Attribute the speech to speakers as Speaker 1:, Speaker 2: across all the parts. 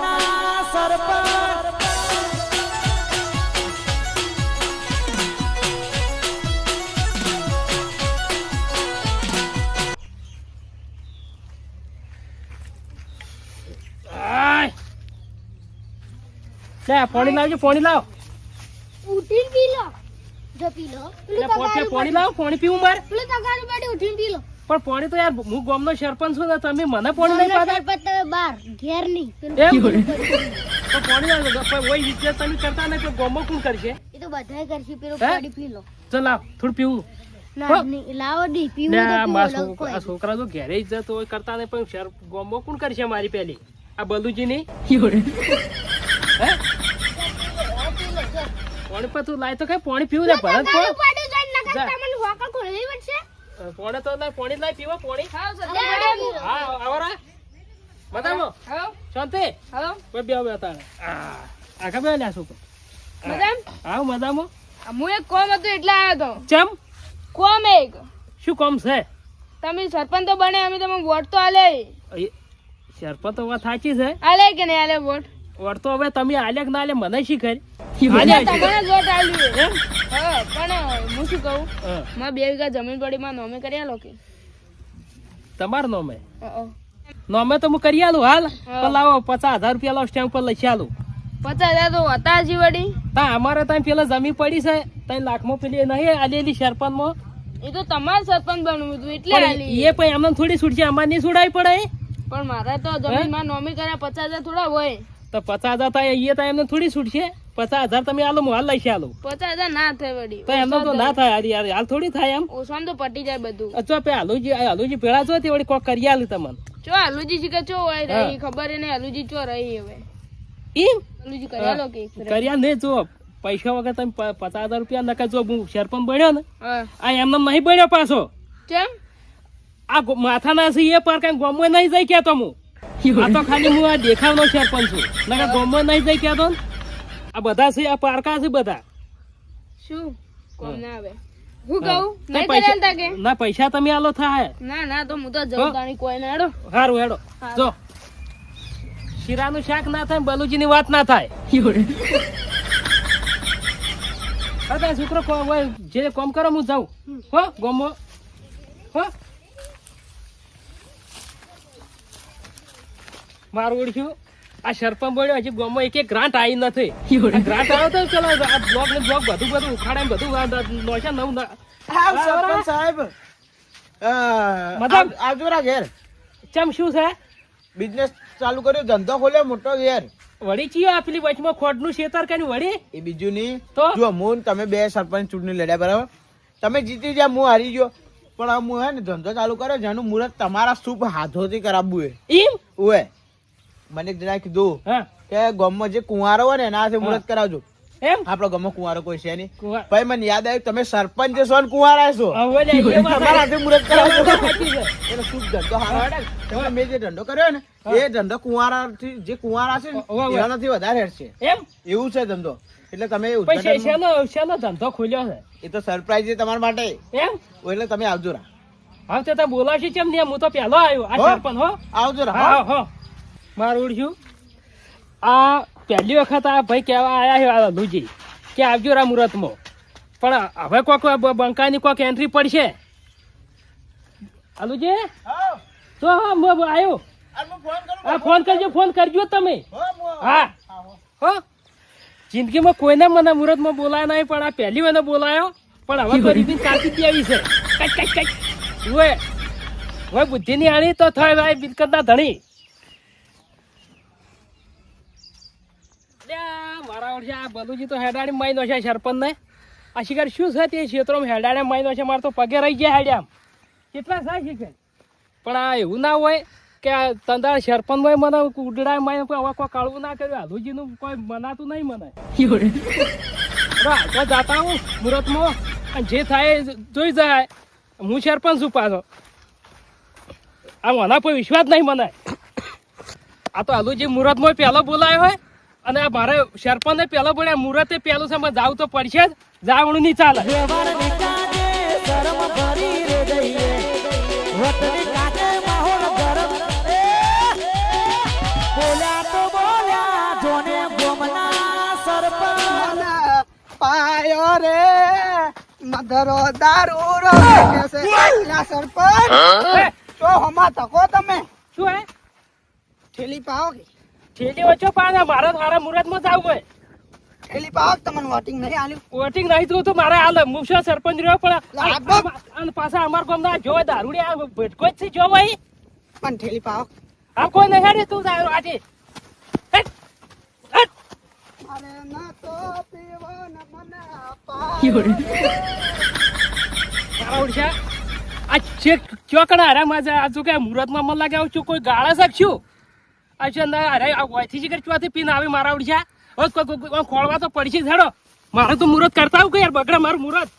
Speaker 1: ગોમના સરપંચ.
Speaker 2: આય. લે પાણી લાવજો પાણી લાવ.
Speaker 3: ઉઠી પી લો જો પી લો.
Speaker 2: લે
Speaker 3: પેલું
Speaker 2: પોતે
Speaker 3: તગારું
Speaker 2: પાણી લાવ પાણી પીવું મારે.
Speaker 3: પેલું તગારું બેઠી ઉઠીને પી લો.
Speaker 2: પણ પાણી તો યાર હું ગામનો સરપંચ છું ને તમે મને પાણી નહીં પાતા
Speaker 3: સરપંચ તમે બાર ઘેર નહીં.
Speaker 2: એમ? તો પાણી લાવ તો પણ ઓય વિદ્યા તમે કરતા નહીં તો ગામમાં કોણ કરશે?
Speaker 3: એ તો બધાય કરશે પેલું પાણી પી લો.
Speaker 2: ચાલ લાવ થોડું પીવું.
Speaker 3: ના
Speaker 2: હો.
Speaker 3: નહીં, લાવો દી
Speaker 2: લે
Speaker 3: પીવું
Speaker 2: આ
Speaker 3: તો
Speaker 2: છોકરા તો ઘેરે જ હોય કરતા નહીં પણ શર કોણ કરશે મારી પેલી આ બલુજી ની હે? પાણી પર તું લાય તો કઈ પાણી પીવું ને ભરત
Speaker 3: પડશે
Speaker 2: પાણી તો લાય પાણી લાય પીવો પાણી. હા આવરા મજામાં શાંતિ? કોઈ બે બે તારે. આખા બે લ્યા છોકરો હા મજામાં.
Speaker 4: હું એક કોમ હતું એટલે આવ્યો તો.
Speaker 2: ચમ?
Speaker 4: કોમ એક.
Speaker 2: શું કોમ છે?
Speaker 4: તમે સરપંચ તો બને અમે તમે વોટ તો આલે.
Speaker 2: સરપંચ તો વાત સાચી છે.
Speaker 4: આલે કે નહીં આલે વોટ?
Speaker 2: વોટ તો હવે તમે આલ્યા કે ના આલ્યા મને શીખર
Speaker 4: આલે તમારે જ વોટ આલ્યું હા પણ હું શું કહું? માં બે વીઘા જમીન પડી માં નોમે કરી આલો કે?
Speaker 2: તમારું નોમે? નોમે તો હું કરી આલું હાલ પણ લાવો પચાસ હજાર રૂપિયા લાવો સ્ટેમ્પ પર લખી આલું.
Speaker 4: પચાસ હજાર તો હતા હજી વળી.
Speaker 2: તા અમારે ત્યાં પેલા જમીન પડી છે ત્રણ લાખમાં પેલી નહીં આલેલી સરપંચમાં.
Speaker 4: એ તો તમારે સરપંચ બનવું હતું એટલે
Speaker 2: એ પણ એમને થોડી છૂટશે અમારે નહીં છોડાવી પડે.
Speaker 4: પણ મારે તો જમીનમાં નોમી કર્યા પચાસ હજાર થોડા હોય.
Speaker 2: તો પચાસ હજાર થાય એ તો એમને થોડી છૂટશે પચાસ હજાર તમે આલો હું હાલ લઈ આલો.
Speaker 4: પચાસ હજાર ના થાય વળી.
Speaker 2: તો એમનો તો ના થાય યાર હાલ થોડી થાય એમ.
Speaker 4: ઓછામાં તો પટી જાય બધું.
Speaker 2: અચો પે હાલુજી હાલુજી પેલા છો તે વળી કોક કરી આલ તમને?
Speaker 4: ચો આલુજી કે ચો હોય રહી ખબર એને હાલુજી ચો રહી હવે.
Speaker 2: એમ?
Speaker 4: હાલુજી કરી આલો કે
Speaker 2: કર્યા ને જો પૈસા વગર તમે પચાસ હજાર રૂપિયા નકા જો હું સરપંચ બન્યો ને આ એમને નહીં બન્યો પાછો.
Speaker 4: કેમ
Speaker 2: આ માથા માથાના છે એ પર કઈ ગોમો નહીં જઈ ક્યાં હું આ તો ખાલી હું આ દેખાવનો સરપંચ છું. નકા ગોમો નહીં જઈ ક્યાં આ બધા છે આ પારકા છે બધા.
Speaker 4: શું? કોમ ના આવે. હું કહું? નહીં
Speaker 2: પૈસા
Speaker 4: કે?
Speaker 2: ના પૈસા તમે આલો થાય.
Speaker 4: ના ના તો હું તો જવું તાણી કોઈ ના હેડો.
Speaker 2: સારું હેડો. જો. શીરાનું શાક ના થાય બલુજીની વાત ના થાય. હા? છોકરો જે કોમ કરો હું જાઉં. હો ગોમો હો? મારું ઓળખ્યું? આ સરપંચ બોલ્યો હજી ગામમાં એક એક ગ્રાન્ટ આવી નથી. ગ્રાન્ટ આવ્યો તો ચલો આ બ્લોક ને બ્લોક બધું બધું ઉખાડે બધું નોશા નવું
Speaker 5: સરપંચ સાહેબ.
Speaker 2: મતલબ?
Speaker 5: આવજો રા ઘેર.
Speaker 2: ચમ શું છે?
Speaker 5: બિઝનેસ ચાલુ કર્યો ધંધો ખોલ્યો મોટો ઘેર.
Speaker 2: વળી ચિયો આ પેલી વચમાં ખોટનું શેતર કરીને વળી?
Speaker 5: એ બીજું નહીં.
Speaker 2: તો?
Speaker 5: જો હું ને તમે બે સરપંચ ચૂંટણી લડ્યા બરાબર? તમે જીતી ગયા હું હારી ગયો. પણ આ હું હે ને ધંધો ચાલુ કર્યો જેનું મુહૂર્ત તમારા શુભ હાથોથી કરાવવું
Speaker 2: એ
Speaker 5: ઓએ મને એક જણા કીધું કે ગામમાં જે કુંવારો હોય ને એના હાથે મુહૂર્ત કરાવજો.
Speaker 2: એમ?
Speaker 5: આપડો ગામમાં કુંવારો કોઈ છે નહીં. ભાઈ મને યાદ આવ્યું તમે સરપંચ છો ને કુંવારા છો. તમારા હાથે મુહૂર્ત કરાવજો. એનો શુભ ધંધો? હારો મેં જે ધંધો કર્યો ને એ ધંધો કુંવારાથી જે કુંવારા છે ને. એનાથી વધારે છે
Speaker 2: એમ?
Speaker 5: એવું છે ધંધો. એટલે તમે
Speaker 2: શેનો ધંધો ખોલ્યો છે?
Speaker 5: એ તો સરપ્રાઈઝ છે તમારા માટે.
Speaker 2: એમ?
Speaker 5: એટલે તમે આવજો રા.
Speaker 2: હા તે તમે બોલાવશી કેમ નહીં? હું તો પહેલો આવ્યો. આ સરપંચ હો?
Speaker 5: આવજો રા
Speaker 2: હા
Speaker 5: હો.
Speaker 2: મારું ઉડ્યું. આ પહેલી વખત આ ભાઈ કહેવા આયા છે આ લુજી કે આવજો રા મુહૂર્તમાં પણ હવે કોક બંકાની કોક એન્ટ્રી પડશે.
Speaker 5: અલુજી
Speaker 2: તો હા હું આવ્યો
Speaker 5: આ ફોન
Speaker 2: હા ફોન કરજો ફોન કરજો તમે.
Speaker 5: હા આવો.
Speaker 2: હો. જિંદગીમાં કોઈને મને મુહૂર્તમાં બોલાય નહીં પણ આ પહેલી મને બોલાયો. પણ હવે ગરીબી રીબીન આવી છે. કઈ કઈ કઈ હવે બુદ્ધિની આણી તો થાય ભાઈ બિલકતના ધણી લ્યા, મારા વર્ષે આ બલુજી તો હેડાડી માઈનો છે સરપંચ ને આ શિકાર શું છે તે ક્ષેત્રોમાં હેડાડે માઈનો છે મારે તો પગે રહી ગયા હેડ્યા કેટલા થાય શિકાર? પણ આ એવું ના હોય કે આ તંદાળ સરપંચ હોય મને ઉડડાય માય કોઈ હવે કોઈ કાળવું ના કર્યું. હાલુજીનું કોઈ મનાતું નહીં મને. તો જાતા હું મુહૂર્તમાં અને જે થાય જોઈ જાય. હું સરપંચ છું પાછો. આ મને કોઈ વિશ્વાસ નહીં મને. આ તો હાલુજી મુહૂર્તમાં પહેલો બોલાયો હોય. અને આ મારે શેરપણ પેલો પડે મુહૂર્તે પેલું છે જાવ તો પડશે જ. જાવણું નહીં ચાલે.
Speaker 6: પાયો દારૂ રો તો હમા તકો તમે.
Speaker 2: શું હે?
Speaker 6: થેલી પાઓ કે
Speaker 2: છેલ્લી ઓછો પાને મારે મારા મુહૂર્તમાં જ જાવ હોય.
Speaker 6: ઠેલી પાક તમને વોટિંગ નહીં આલ્યું?
Speaker 2: વોટિંગ નહીં તો તો મારે આલે મુખ્ય સરપંચ રહ્યો પણ અને પાછા અમાર ગામના જો દારૂડી આ ભટકો જ છે જો ભાઈ.
Speaker 6: પણ ઠેલી પાવો.
Speaker 2: આ કોઈ નહીં હેડે તું દારૂ આજે. હેટ, હેટ.
Speaker 6: અરે ના તો પીવો મને અપાય.
Speaker 2: મારા આ ચેક ચોકડા હારા માં આ કે મુહૂર્તમાં મને લાગે આવું છું કોઈ ગાળા શકશું છે ના અરે આ વયથી જીગર ચોથી પીને આવી મારા ઉડી કોઈ ખોળવા તો પડશે ઝાડો. મારે તો મુહૂર્ત કરતા આવું કે યાર બગડે મારું મુહૂર્ત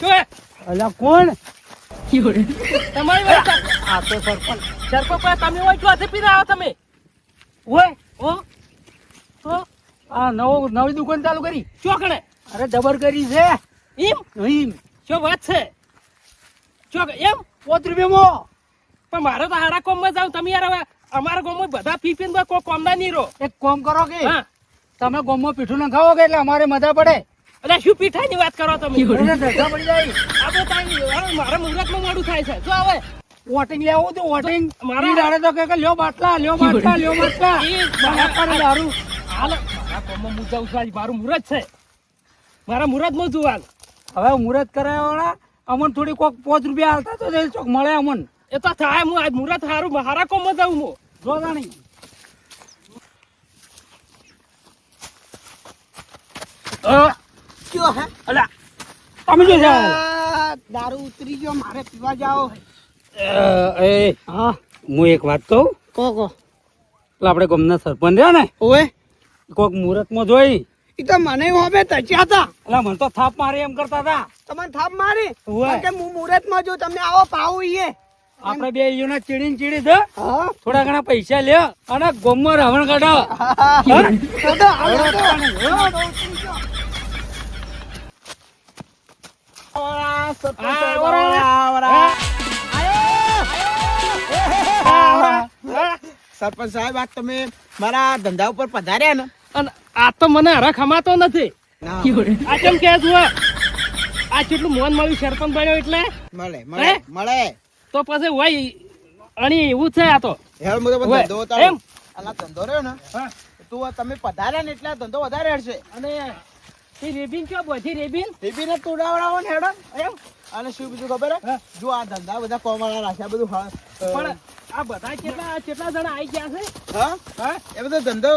Speaker 2: હે?
Speaker 1: અલા કોણ?
Speaker 2: તમારી
Speaker 1: આ તો સરપંચ.
Speaker 2: સરપંચ તમે હોય ચોથી પીને આવો તમે.
Speaker 1: ઓય!
Speaker 2: હો? તો
Speaker 1: આ નવો નવી દુકાન ચાલુ કરી.
Speaker 2: ચોકડે
Speaker 1: અરે ડબર કરી છે.
Speaker 2: એમ
Speaker 1: નહીં
Speaker 2: શું વાત છે? જો એમ
Speaker 1: પોત રૂપિયામાં
Speaker 2: પણ મારે તો હારા કોમમાં જાવ તમે યાર હવે અમારા ગામમાં બધા પી પીને કોઈ કોમના નહીં રહો.
Speaker 1: એક કોમ કરો કે?
Speaker 2: હા.
Speaker 1: તમે ગોમમાં પીઠું ન ખાવો કે એટલે અમારે મજા પડે?
Speaker 2: એટલે શું પીઠાની વાત કરો તમે?
Speaker 1: ધક્કા પડી જાય.
Speaker 2: આપણે હવે મારા મુહૂર્તમાં મોડું થાય છે. જો હવે.
Speaker 1: વોટિંગ લેવું તો વોટિંગ.
Speaker 2: મારા-
Speaker 1: દાડે તો કે લ્યો બાટલા લ્યો બાટલા લ્યો બાટલા.
Speaker 2: મારા
Speaker 1: પર ને દારૂ.
Speaker 2: હાલ. મારા ગામમાં હું જાઉં છું. આજ મારું મુહૂર્ત છે. મારા મુહૂર્તમાં જોવાનું.
Speaker 1: હવે મુહૂર્ત કરાવ્યા વાળા અમન થોડી કોક પાંચ રૂપિયા હાલતા તો જઈ ચોક મળે અમન.
Speaker 2: એ તો થાય હું આજ મુહૂર્ત સારું હારા કોમ જાઉં હું.
Speaker 1: જો જાણી.
Speaker 6: કયો હે?
Speaker 2: અલા.
Speaker 1: તમે જો જાઓ.
Speaker 6: દારૂ ઉતરી ગયો મારે પીવા જાઓ.
Speaker 1: એ હા. હું એક વાત કહું?
Speaker 6: કો કો
Speaker 1: એટલે આપણે ગામના સરપંચ રહ્યા ને?
Speaker 6: ઓએ
Speaker 1: કોક મુહૂર્તમાં જોઈ
Speaker 6: તો મને હવે તચ્યા હતા
Speaker 1: એટલે મને તો થાપ મારી એમ કરતા હતા
Speaker 6: તમને થાપ મારી. કે હું મુહૂર્તમાં જો તમે આવો પાવું ઈએ.
Speaker 1: આપણે બે ઈયોને ચીડીને ચીડી દે થોડા ઘણા પૈસા લે અને ગોમમાં રાવણ કાઢો.
Speaker 5: સરપંચ સાહેબ આજ તમે મારા ધંધા ઉપર પધાર્યા ને?
Speaker 2: અને આ તો મને હરા ખમાતો નથી. આ કેમ કે જુઓ આ કેટલું મોન મળ્યું સરપંચ બન્યો એટલે?
Speaker 5: મળે મળે મળે.
Speaker 2: તો પછી હોય અણી એવું છે આ તો.
Speaker 5: ધંધો ઉતારો.
Speaker 2: એમ?
Speaker 5: આ ધંધો રહ્યો ને તું તમે પધાર્યા ને એટલે ધંધો વધારે હશે
Speaker 2: અને રેબીન કયો? બધી રેબીન?
Speaker 5: ટીપીને તુડાવડાવો ને હેડો.
Speaker 2: એમ?
Speaker 5: અને શું બીજું ખબર હે? જો આ ધંધા બધા કોમાળા રાખ્યા બધું હા,
Speaker 2: પણ આ બધા કેટલા કેટલા જણા આવી ગયા છે?
Speaker 5: હા?
Speaker 2: હા?
Speaker 5: એ બધો ધંધો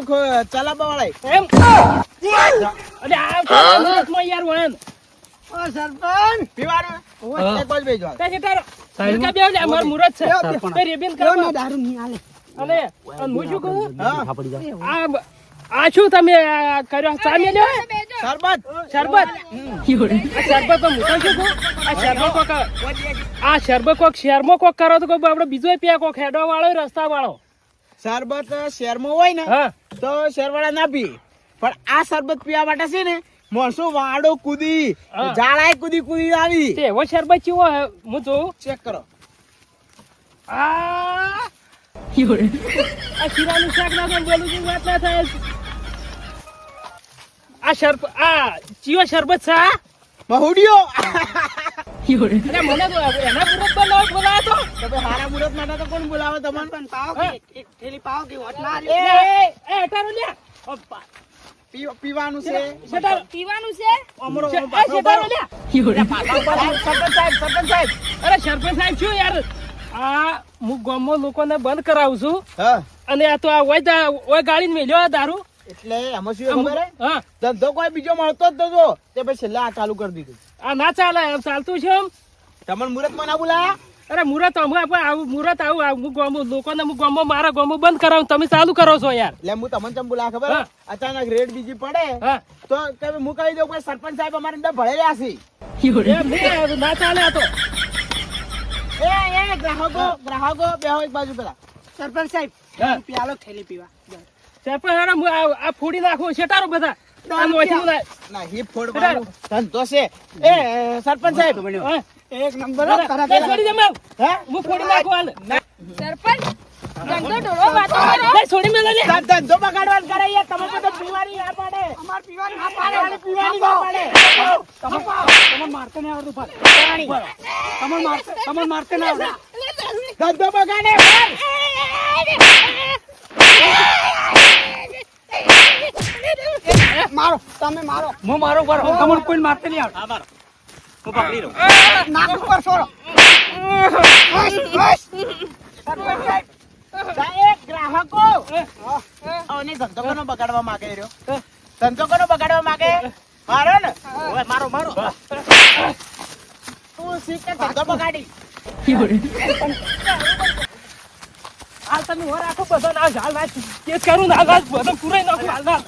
Speaker 5: ચલાવવા વાળા
Speaker 2: એમ? અરે આ મુહૂર્તમાં યાર વળે
Speaker 6: ઓ સરપંચ!
Speaker 5: પીવાનું. એક બેજો
Speaker 2: તે છે. તે રેબીન કરવા.
Speaker 6: દારૂ નહીં હાલે
Speaker 2: અને અને હું શું કહું?
Speaker 5: હા.
Speaker 2: આ આ શું તમે આ કર્યો? ચા મેલ્યો શરબત. શરબત. શરબત તો મૂકો તો આ શરબત કોક આ શરબત કોક શેરમો કોક કરો તો આપણે બીજો પ્યા કોક હેડો વાળો રસ્તા વાળો
Speaker 5: શરબત શેરમો હોય ને તો શેરવાળા ના પી પણ આ શરબત પીવા માટે છે ને મોસો વાડો કૂદી જાળાય કૂદી કૂદી આવી.
Speaker 2: એવો શરબત ચીવો હું? જોઉં.
Speaker 5: ચેક કરો.
Speaker 2: આ આ શીરાનું શાક ના થાય બોલું છું વાત ના થાય. આ શરબ આ ચિયો શરબત છે આ?
Speaker 5: મહુડિયો
Speaker 2: અરે મને તો એના પૂરક બનાવ બોલાયો તો.
Speaker 5: તમે હારા મુહૂર્ત માટે તો કોણ બોલાવે તમને?
Speaker 6: સરપંચ પાવો કે એક થેલી પાવો કે વોટ ના
Speaker 2: એ એ એ અટારો લ્યા.
Speaker 5: પીવાનું છે.
Speaker 4: પીવાનું છે?
Speaker 5: અમરો
Speaker 2: શેટારો
Speaker 5: સરપંચ સાહેબ સરપંચ સાહેબ.
Speaker 2: અરે સરપંચ સાહેબ શું યાર? આ હું ગામમાં લોકોને બંધ કરાવું છું. અને આ તો આ હોય દા- મેલ્યો દારૂ.
Speaker 5: એટલે આમાં શું ખબર ધંધો કોઈ બીજો મળતો જ નતો. તે પછી છેલ્લા આ ચાલુ કરી દીધું.
Speaker 2: આ ના ચાલે એમ ચાલતું છે એમ
Speaker 5: તમને મુહૂર્તમાં ના બોલા
Speaker 2: અરે મુહૂર્ત અમે પણ આવું મુહૂર્ત આવું હું ગામો લોકોને હું ગોમો મારા ગોમો બંધ કરાવું તમે ચાલુ કરો છો યાર.
Speaker 5: એટલે હું તમને ચમ બોલા ખબર? અચાનક રેડ બીજી પડે.
Speaker 2: હા.
Speaker 5: તો હું કહી દઉં કે સરપંચ સાહેબ અમારે અંદર ભળેલા છે.
Speaker 2: ના ચાલે આ તો.
Speaker 5: એ એ ગ્રાહકો ગ્રાહકો બેહો એક બાજુ પેલા.
Speaker 6: સરપંચ સાહેબ. પ્યાલો થેલી પીવા.
Speaker 2: સરપંચ હારા હું આ ફોડી નાખું બધા?
Speaker 5: છે. એ એ, સરપંચ સાહેબ
Speaker 6: એક નંબર
Speaker 2: અરે,
Speaker 6: તારા
Speaker 2: હાલ.
Speaker 4: સરપંચ? ધંધો ઢોળો વાતો કરો
Speaker 2: લે, છોડી મેલો લે
Speaker 5: ધં- ધંધો બગાડવાનું કરે યાર તમે તો પીવાની ના પાડે
Speaker 6: અમાર પીવાની ના પાડે
Speaker 5: પીવાની પીવાની ના પાડે
Speaker 1: તમે તમને મારતે નહીં આવડતું ભાઈ બરાબર. મારતે તમને મારતે ના આવડે
Speaker 5: ધંધો બગાડે
Speaker 6: મારો તમે મારો
Speaker 1: હું મારો બરો તમને કોઈ મારતે નહીં આવડે
Speaker 6: નાક ઉપર છોડો
Speaker 5: ધંધો કોનો બગાડવા માંગે ધંધો કોનો બગાડવા માંગે? મારો ને? ઓય મારો તું સીટ ધંધો બગાડી.
Speaker 2: હાલ તમે હો રાખો બધો ના હાલ વાત કેસ કરું ના હાલ બધો નાખું હાલ ના